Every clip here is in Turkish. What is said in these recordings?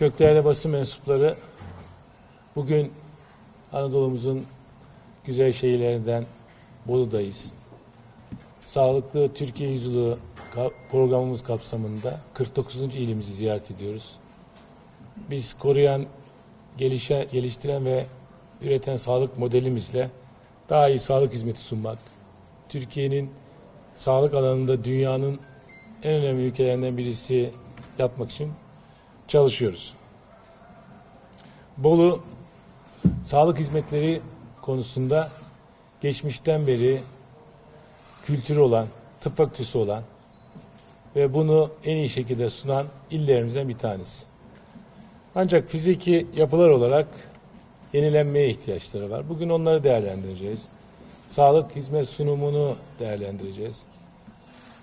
Çok basın mensupları, bugün Anadolu'muzun güzel şehirlerinden Bolu'dayız. Sağlıklı Türkiye Yüzyılı programımız kapsamında 49. ilimizi ziyaret ediyoruz. Biz koruyan, gelişe, geliştiren ve üreten sağlık modelimizle daha iyi sağlık hizmeti sunmak, Türkiye'nin sağlık alanında dünyanın en önemli ülkelerinden birisi yapmak için çalışıyoruz. Bolu sağlık hizmetleri konusunda geçmişten beri kültürü olan, tıp fakültesi olan ve bunu en iyi şekilde sunan illerimizden bir tanesi. Ancak fiziki yapılar olarak yenilenmeye ihtiyaçları var. Bugün onları değerlendireceğiz. Sağlık hizmet sunumunu değerlendireceğiz.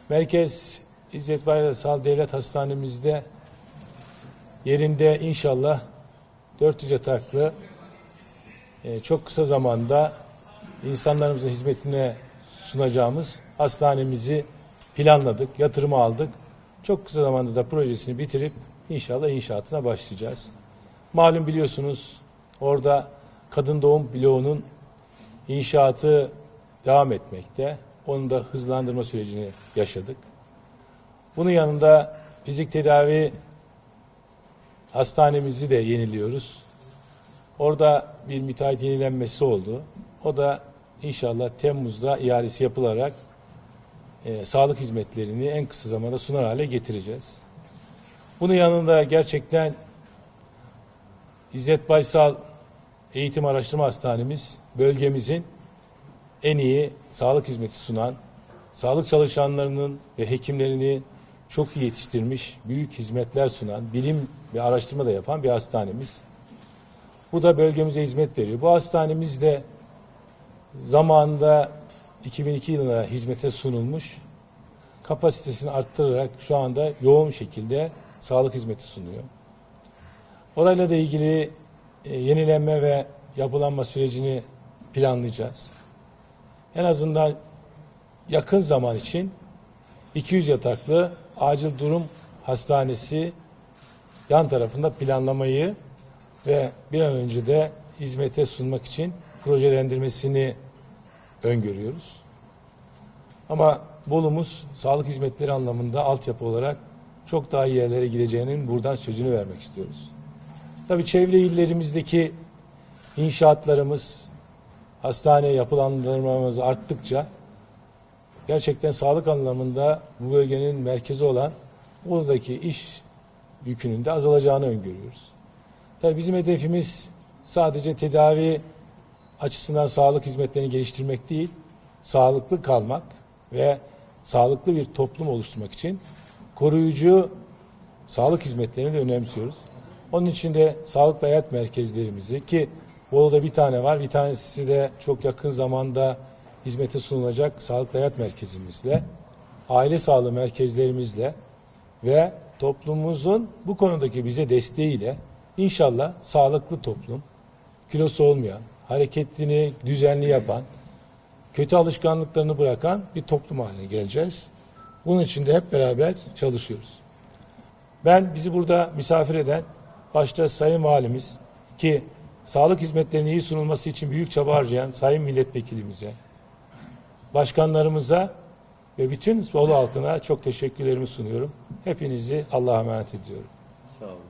Merkez İzzet Bayram Sağlık Devlet Hastanemizde yerinde inşallah 400 yataklı e, çok kısa zamanda insanlarımızın hizmetine sunacağımız hastanemizi planladık, yatırımı aldık. Çok kısa zamanda da projesini bitirip inşallah inşaatına başlayacağız. Malum biliyorsunuz orada kadın doğum bloğunun inşaatı devam etmekte. Onu da hızlandırma sürecini yaşadık. Bunun yanında fizik tedavi hastanemizi de yeniliyoruz. Orada bir müteahhit yenilenmesi oldu. O da inşallah Temmuz'da ihalesi yapılarak e, sağlık hizmetlerini en kısa zamanda sunar hale getireceğiz. Bunun yanında gerçekten İzzet Baysal Eğitim Araştırma Hastanemiz bölgemizin en iyi sağlık hizmeti sunan, sağlık çalışanlarının ve hekimlerini çok iyi yetiştirmiş, büyük hizmetler sunan, bilim ve araştırma da yapan bir hastanemiz. Bu da bölgemize hizmet veriyor. Bu hastanemiz de zamanında 2002 yılında hizmete sunulmuş. Kapasitesini arttırarak şu anda yoğun şekilde sağlık hizmeti sunuyor. Orayla da ilgili e, yenilenme ve yapılanma sürecini planlayacağız. En azından yakın zaman için 200 yataklı acil durum hastanesi yan tarafında planlamayı ve bir an önce de hizmete sunmak için projelendirmesini öngörüyoruz. Ama Bolumuz sağlık hizmetleri anlamında altyapı olarak çok daha iyi yerlere gideceğinin buradan sözünü vermek istiyoruz. Tabii çevre illerimizdeki inşaatlarımız, hastane yapılandırmamız arttıkça gerçekten sağlık anlamında bu bölgenin merkezi olan buradaki iş yükünün de azalacağını öngörüyoruz. Tabii bizim hedefimiz sadece tedavi açısından sağlık hizmetlerini geliştirmek değil, sağlıklı kalmak ve sağlıklı bir toplum oluşturmak için koruyucu sağlık hizmetlerini de önemsiyoruz. Onun için de sağlıklı hayat merkezlerimizi ki Bolu'da bir tane var, bir tanesi de çok yakın zamanda hizmete sunulacak sağlıklı hayat merkezimizle, aile sağlığı merkezlerimizle ve toplumumuzun bu konudaki bize desteğiyle inşallah sağlıklı toplum, kilosu olmayan, hareketini düzenli yapan, kötü alışkanlıklarını bırakan bir toplum haline geleceğiz. Bunun için de hep beraber çalışıyoruz. Ben bizi burada misafir eden başta Sayın Valimiz ki sağlık hizmetlerinin iyi sunulması için büyük çaba harcayan Sayın Milletvekilimize, başkanlarımıza ve bütün Bolu halkına çok teşekkürlerimi sunuyorum. Hepinizi Allah'a emanet ediyorum. Sağ olun.